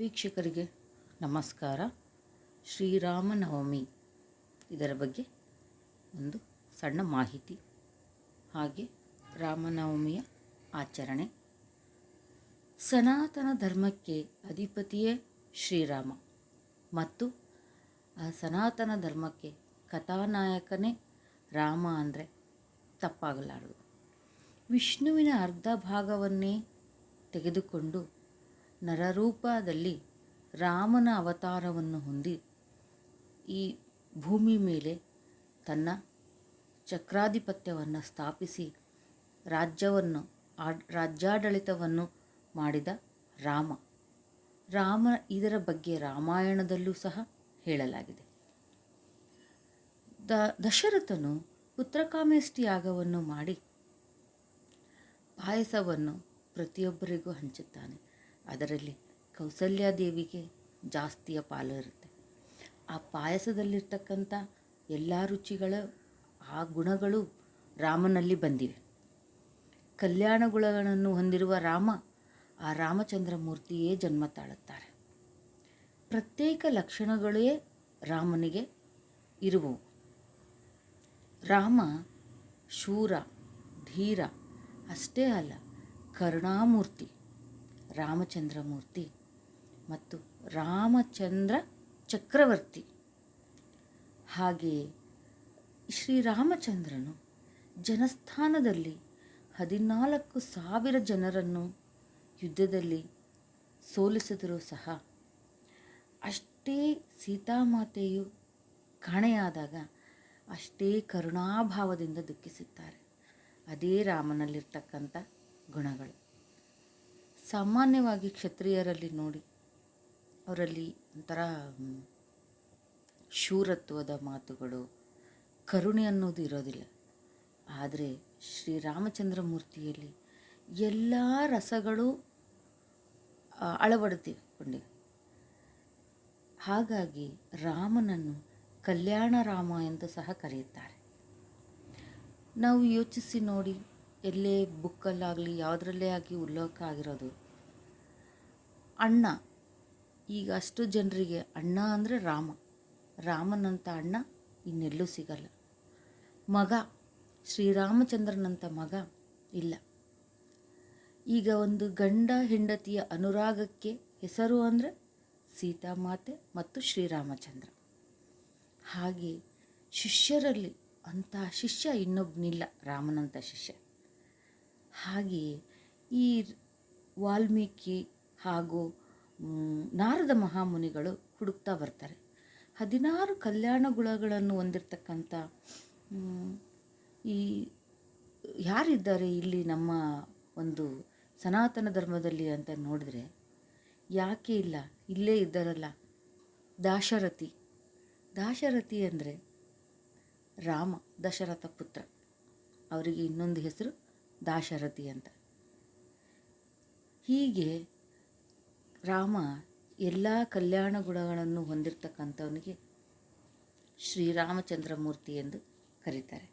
ವೀಕ್ಷಕರಿಗೆ ನಮಸ್ಕಾರ. ಶ್ರೀರಾಮನವಮಿ. ಇದರ ಬಗ್ಗೆ ಒಂದು ಸಣ್ಣ ಮಾಹಿತಿ. ಹಾಗೆ ರಾಮನವಮಿಯ ಆಚರಣೆ. ಸನಾತನ ಧರ್ಮಕ್ಕೆ ಅಧಿಪತಿಯೇ ಶ್ರೀರಾಮ. ಮತ್ತು ಆ ಸನಾತನ ಧರ್ಮಕ್ಕೆ ಕಥಾನಾಯಕನೇ ರಾಮ ಅಂದರೆ ತಪ್ಪಾಗಲಾರದು. ವಿಷ್ಣುವಿನ ಅರ್ಧ ಭಾಗವನ್ನೇ ತೆಗೆದುಕೊಂಡು ನರರೂಪದಲ್ಲಿ ರಾಮನ ಅವತಾರವನ್ನು ಹೊಂದಿ ಈ ಭೂಮಿ ಮೇಲೆ ತನ್ನ ಚಕ್ರಾಧಿಪತ್ಯವನ್ನು ಸ್ಥಾಪಿಸಿ ರಾಜ್ಯವನ್ನು ರಾಜ್ಯಾಡಳಿತವನ್ನು ಮಾಡಿದ ರಾಮ. ರಾಮ ಇದರ ಬಗ್ಗೆ ರಾಮಾಯಣದಲ್ಲೂ ಸಹ ಹೇಳಲಾಗಿದೆ. ದ ದಶರಥನು ಪುತ್ರಕಾಮೇಷ್ಟಿ ಯಾಗವನ್ನು ಮಾಡಿ ಪಾಯಸವನ್ನು ಪ್ರತಿಯೊಬ್ಬರಿಗೂ ಹಂಚುತ್ತಾನೆ. ಅದರಲ್ಲಿ ಕೌಸಲ್ಯಾದೇವಿಗೆ ಜಾಸ್ತಿಯ ಪಾಲು ಇರುತ್ತೆ. ಆ ಪಾಯಸದಲ್ಲಿರ್ತಕ್ಕಂಥ ಎಲ್ಲ ರುಚಿಗಳ, ಆ ಗುಣಗಳು ರಾಮನಲ್ಲಿ ಬಂದಿವೆ. ಕಲ್ಯಾಣ ಗುಣಗಳನ್ನು ಹೊಂದಿರುವ ರಾಮ ಆ ರಾಮಚಂದ್ರ ಮೂರ್ತಿಯೇ ಜನ್ಮ ತಾಳುತ್ತಾರೆ. ಪ್ರತ್ಯೇಕ ಲಕ್ಷಣಗಳೇ ರಾಮನಿಗೆ ಇರುವವು. ರಾಮ ಶೂರ, ಧೀರ, ಅಷ್ಟೇ ಅಲ್ಲ, ಕರುಣಾಮೂರ್ತಿ. ರಾಮಚಂದ್ರ ಮೂರ್ತಿ ಮತ್ತು ರಾಮಚಂದ್ರ ಚಕ್ರವರ್ತಿ. ಹಾಗೆಯೇ ಶ್ರೀರಾಮಚಂದ್ರನು ಜನಸ್ಥಾನದಲ್ಲಿ ಹದಿನಾಲ್ಕು ಸಾವಿರ ಜನರನ್ನು ಯುದ್ಧದಲ್ಲಿ ಸೋಲಿಸಿದರೂ ಸಹ ಅಷ್ಟೇ ಸೀತಾಮಾತೆಯು ಕಾಣೆಯಾದಾಗ ಅಷ್ಟೇ ಕರುಣಾಭಾವದಿಂದ ದುಃಖಿಸುತ್ತಾರೆ. ಅದೇ ರಾಮನಲ್ಲಿರ್ತಕ್ಕಂಥ ಗುಣಗಳು. ಸಾಮಾನ್ಯವಾಗಿ ಕ್ಷತ್ರಿಯರಲ್ಲಿ ನೋಡಿ, ಅವರಲ್ಲಿ ಒಂಥರ ಶೂರತ್ವದ ಮಾತುಗಳು, ಕರುಣೆ ಅನ್ನೋದು ಇರೋದಿಲ್ಲ. ಆದರೆ ಶ್ರೀರಾಮಚಂದ್ರ ಮೂರ್ತಿಯಲ್ಲಿ ಎಲ್ಲ ರಸಗಳು ಅಳವಡಿಸಿಕೊಂಡಿವೆ ಹಾಗಾಗಿ ರಾಮನನ್ನು ಕಲ್ಯಾಣ ರಾಮ ಎಂದು ಸಹ ಕರೆಯುತ್ತಾರೆ. ನಾವು ಯೋಚಿಸಿ ನೋಡಿ ಎಲ್ಲೇ ಬುಕ್ಕಲ್ಲಾಗಲಿ, ಯಾವುದರಲ್ಲೇ ಆಗಿ ಉಲ್ಲೇಖ ಆಗಿರೋದು ಅಣ್ಣ, ಈಗ ಅಷ್ಟು ಜನರಿಗೆ ಅಣ್ಣ ಅಂದರೆ ರಾಮ. ರಾಮನಂಥ ಅಣ್ಣ ಇನ್ನೆಲ್ಲೂ ಸಿಗಲ್ಲ. ಮಗ ಶ್ರೀರಾಮಚಂದ್ರನಂಥ ಮಗ ಇಲ್ಲ. ಈಗ ಒಂದು ಗಂಡ ಹೆಂಡತಿಯ ಅನುರಾಗಕ್ಕೆ ಹೆಸರು ಅಂದರೆ ಸೀತಾಮಾತೆ ಮತ್ತು ಶ್ರೀರಾಮಚಂದ್ರ. ಹಾಗೆ ಶಿಷ್ಯರಲ್ಲಿ ಅಂತಹ ಶಿಷ್ಯ ಇನ್ನೊಬ್ಬನಿಲ್ಲ ರಾಮನಂಥ ಶಿಷ್ಯ. ಹಾಗೆಯೇ ಈ ವಾಲ್ಮೀಕಿ ಹಾಗೂ ನಾರದ ಮಹಾಮುನಿಗಳು ಹುಡುಕ್ತಾ ಬರ್ತಾರೆ. ಹದಿನಾರು ಕಲ್ಯಾಣ ಗುಣಗಳನ್ನು ಹೊಂದಿರತಕ್ಕಂಥ ಈ ಯಾರಿದ್ದಾರೆ ಇಲ್ಲಿ ನಮ್ಮ ಒಂದು ಸನಾತನ ಧರ್ಮದಲ್ಲಿ ಅಂತ ನೋಡಿದ್ರೆ, ಯಾಕೆ ಇಲ್ಲ? ಇಲ್ಲೇ ಇದ್ದಾರಲ್ಲ, ದಾಶರಥಿ. ದಾಶರಥಿ ಅಂದರೆ ರಾಮ, ದಶರಥ ಪುತ್ರ. ಅವರಿಗೆ ಇನ್ನೊಂದು ಹೆಸರು ದಾಶರಥಿ ಅಂತ. ಹೀಗೆ ರಾಮ ಎಲ್ಲ ಕಲ್ಯಾಣ ಗುಣಗಳನ್ನು ಹೊಂದಿರತಕ್ಕಂಥವನಿಗೆ ಶ್ರೀರಾಮಚಂದ್ರಮೂರ್ತಿ ಎಂದು ಕರೀತಾರೆ.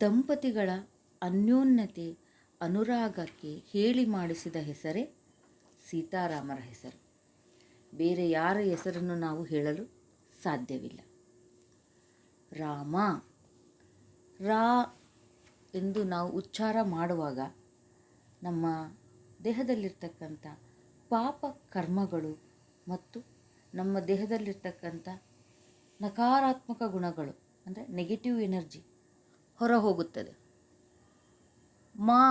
ದಂಪತಿಗಳ ಅನ್ಯೋನ್ಯತೆ ಅನುರಾಗಕ್ಕೆ ಹೇಳಿ ಮಾಡಿಸಿದ ಹೆಸರೇ ಸೀತಾರಾಮರ ಹೆಸರು. ಬೇರೆ ಯಾರ ಹೆಸರನ್ನು ನಾವು ಹೇಳಲು ಸಾಧ್ಯವಿಲ್ಲ. ರಾಮ, ರಾ ಎಂದು ನಾವು ಉಚ್ಚಾರ ಮಾಡುವಾಗ ನಮ್ಮ ದೇಹದಲ್ಲಿರ್ತಕ್ಕಂಥ ಪಾಪ ಕರ್ಮಗಳು ಮತ್ತು ನಮ್ಮ ದೇಹದಲ್ಲಿರ್ತಕ್ಕಂಥ ನಕಾರಾತ್ಮಕ ಗುಣಗಳು, ಅಂದರೆ ನೆಗೆಟಿವ್ ಎನರ್ಜಿ ಹೊರ ಹೋಗುತ್ತದೆ ಮಾ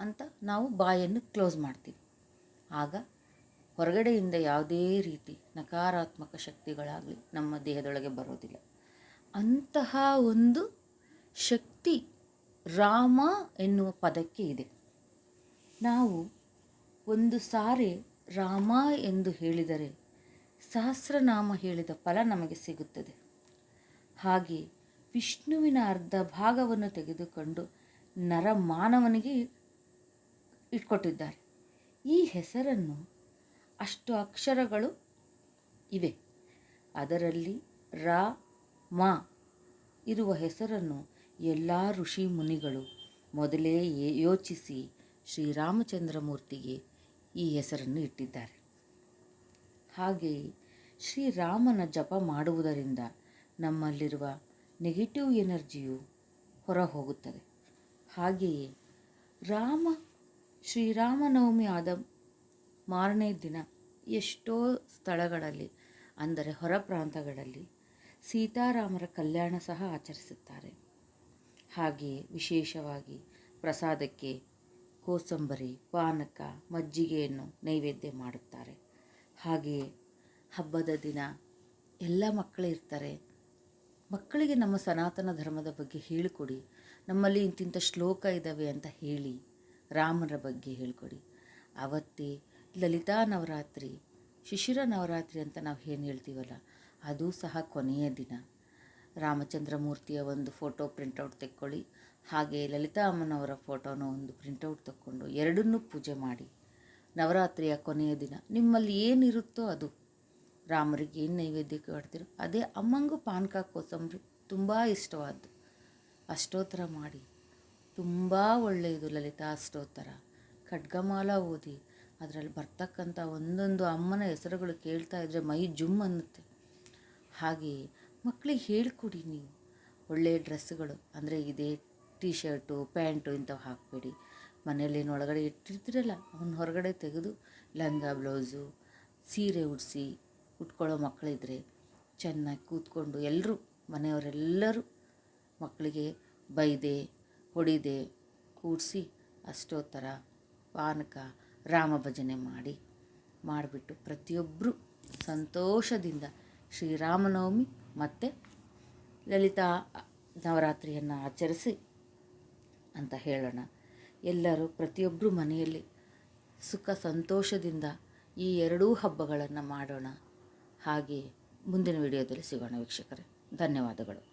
ಅಂತ ನಾವು ಬಾಯನ್ನು ಕ್ಲೋಸ್ ಮಾಡ್ತೀವಿ. ಆಗ ಹೊರಗಡೆಯಿಂದ ಯಾವುದೇ ರೀತಿ ನಕಾರಾತ್ಮಕ ಶಕ್ತಿಗಳಾಗಲಿ ನಮ್ಮ ದೇಹದೊಳಗೆ ಬರೋದಿಲ್ಲ ಅಂತಹ ಒಂದು ಶಕ್ತಿ ರಾಮ ಎನ್ನುವ ಪದಕ್ಕೆ ಇದೆ. ನಾವು ಒಂದು ಸಾರಿ ರಾಮ ಎಂದು ಹೇಳಿದರೆ ಸಹಸ್ರನಾಮ ಹೇಳಿದ ಫಲ ನಮಗೆ ಸಿಗುತ್ತದೆ. ಹಾಗೆ ವಿಷ್ಣುವಿನ ಅರ್ಧ ಭಾಗವನ್ನು ತೆಗೆದುಕೊಂಡು ನರಮಾನವನಿಗೆ ಇಟ್ಕೊಟ್ಟಿದ್ದಾರೆ. ಈ ಹೆಸರನ್ನು ಅಷ್ಟು ಅಕ್ಷರಗಳು ಇವೆ. ಅದರಲ್ಲಿ ರಾ, ಮಾ ಇರುವ ಹೆಸರನ್ನು ಎಲ್ಲ ಋಷಿ ಮುನಿಗಳು ಮೊದಲೇ ಯೋಚಿಸಿ ಶ್ರೀರಾಮಚಂದ್ರಮೂರ್ತಿಗೆ ಈ ಹೆಸರನ್ನು ಇಟ್ಟಿದ್ದಾರೆ. ಹಾಗೆಯೇ ಶ್ರೀರಾಮನ ಜಪ ಮಾಡುವುದರಿಂದ ನಮ್ಮಲ್ಲಿರುವ ನೆಗೆಟಿವ್ ಎನರ್ಜಿಯು ಹೊರ ಹೋಗುತ್ತದೆ ಹಾಗೆಯೇ ರಾಮ, ಶ್ರೀರಾಮನವಮಿ ಆದ ಮಾರನೇ ದಿನ ಎಷ್ಟೋ ಸ್ಥಳಗಳಲ್ಲಿ, ಅಂದರೆ ಹೊರ ಪ್ರಾಂತಗಳಲ್ಲಿ ಸೀತಾರಾಮರ ಕಲ್ಯಾಣ ಸಹ ಆಚರಿಸುತ್ತಾರೆ. ಹಾಗೆಯೇ ವಿಶೇಷವಾಗಿ ಪ್ರಸಾದಕ್ಕೆ ಕೋಸಂಬರಿ, ಪಾನಕ, ಮಜ್ಜಿಗೆಯನ್ನು ನೈವೇದ್ಯ ಮಾಡುತ್ತಾರೆ. ಹಾಗೆಯೇ ಹಬ್ಬದ ದಿನ ಎಲ್ಲ ಮಕ್ಕಳು ಇರ್ತಾರೆ. ಮಕ್ಕಳಿಗೆ ನಮ್ಮ ಸನಾತನ ಧರ್ಮದ ಬಗ್ಗೆ ಹೇಳಿಕೊಡಿ. ನಮ್ಮಲ್ಲಿ ಇಂತಿಂಥ ಶ್ಲೋಕ ಇದ್ದಾವೆ ಅಂತ ಹೇಳಿ ರಾಮನ ಬಗ್ಗೆ ಹೇಳಿಕೊಡಿ. ಅವತ್ತೇ ಲಲಿತಾ ನವರಾತ್ರಿ, ಶಿಶಿರ ನವರಾತ್ರಿ ಅಂತ ನಾವು ಏನು ಹೇಳ್ತೀವಲ್ಲ, ಅದು ಸಹ ಕೊನೆಯ ದಿನ. ರಾಮಚಂದ್ರ ಮೂರ್ತಿಯ ಒಂದು ಫೋಟೋ ಪ್ರಿಂಟೌಟ್ ತೆಕ್ಕೊಳ್ಳಿ. ಹಾಗೆ ಲಲಿತಾ ಅಮ್ಮನವರ ಫೋಟೋನ ಒಂದು ಪ್ರಿಂಟೌಟ್ ತಕ್ಕೊಂಡು ಎರಡನ್ನೂ ಪೂಜೆ ಮಾಡಿ. ನವರಾತ್ರಿಯ ಕೊನೆಯ ದಿನ, ನಿಮ್ಮಲ್ಲಿ ಏನಿರುತ್ತೋ ಅದು. ರಾಮರಿಗೆ ಏನು ನೈವೇದ್ಯಕ್ಕೆ ಮಾಡ್ತೀರೋ ಅದೇ ಅಮ್ಮಂಗೂ ಪಾನಕ ಕೋಸಂಬರಿ ತುಂಬ ಇಷ್ಟವಾದ್ದು. ಅಷ್ಟೋತ್ತರ ಮಾಡಿ. ತುಂಬ ಒಳ್ಳೆಯದು ಲಲಿತಾ ಅಷ್ಟೋತ್ತರ. ಖಡ್ಗಮಾಲ ಓದಿ, ಅದರಲ್ಲಿ ಬರ್ತಕ್ಕಂಥ ಒಂದೊಂದು ಅಮ್ಮನ ಹೆಸರುಗಳು ಕೇಳ್ತಾ ಇದ್ದರೆ ಮೈ ಜುಮ್ ಅನ್ನುತ್ತೆ. ಹಾಗೆಯೇ ಮಕ್ಕಳಿಗೆ ಹೇಳಿಕೊಡಿ ನೀವು. ಒಳ್ಳೆಯ ಡ್ರೆಸ್ಸುಗಳು, ಅಂದರೆ ಇದೇ ಟೀ ಶರ್ಟು ಪ್ಯಾಂಟು ಇಂಥವು ಹಾಕಬೇಡಿ. ಮನೆಯಲ್ಲೇನು ಒಳಗಡೆ ಇಟ್ಟಿರ್ತೀರಲ್ಲ ಅವನ್ನ ಹೊರಗಡೆ ತೆಗೆದು, ಲಂಗ, ಬ್ಲೌಸು, ಸೀರೆ ಉಡಿಸಿ ಉಟ್ಕೊಳ್ಳೋ ಮಕ್ಕಳಿದ್ರೆ ಚೆನ್ನಾಗಿ ಕೂತ್ಕೊಂಡು ಎಲ್ಲರೂ ಮನೆಯವರೆಲ್ಲರೂ ಮಕ್ಕಳಿಗೆ ಬೈದೆ, ಹೊಡಿದೆ, ಕೂಡಿಸಿ ಅಷ್ಟೋತ್ತರ ಪಾನಕ, ರಾಮ ಭಜನೆ ಮಾಡಿ, ಮಾಡಿಬಿಟ್ಟು ಪ್ರತಿಯೊಬ್ಬರು ಸಂತೋಷದಿಂದ ಶ್ರೀರಾಮನವಮಿ ಮತ್ತು ಲಲಿತಾ ನವರಾತ್ರಿಯನ್ನು ಆಚರಿಸಿ ಅಂತ ಹೇಳೋಣ. ಎಲ್ಲರೂ ಪ್ರತಿಯೊಬ್ಬರು ಮನೆಯಲ್ಲಿ ಸುಖ ಸಂತೋಷದಿಂದ ಈ ಎರಡೂ ಹಬ್ಬಗಳನ್ನು ಮಾಡೋಣ. ಹಾಗೆ ಮುಂದಿನ ವಿಡಿಯೋದಲ್ಲಿ ಸಿಗೋಣ ವೀಕ್ಷಕರೇ. ಧನ್ಯವಾದಗಳು.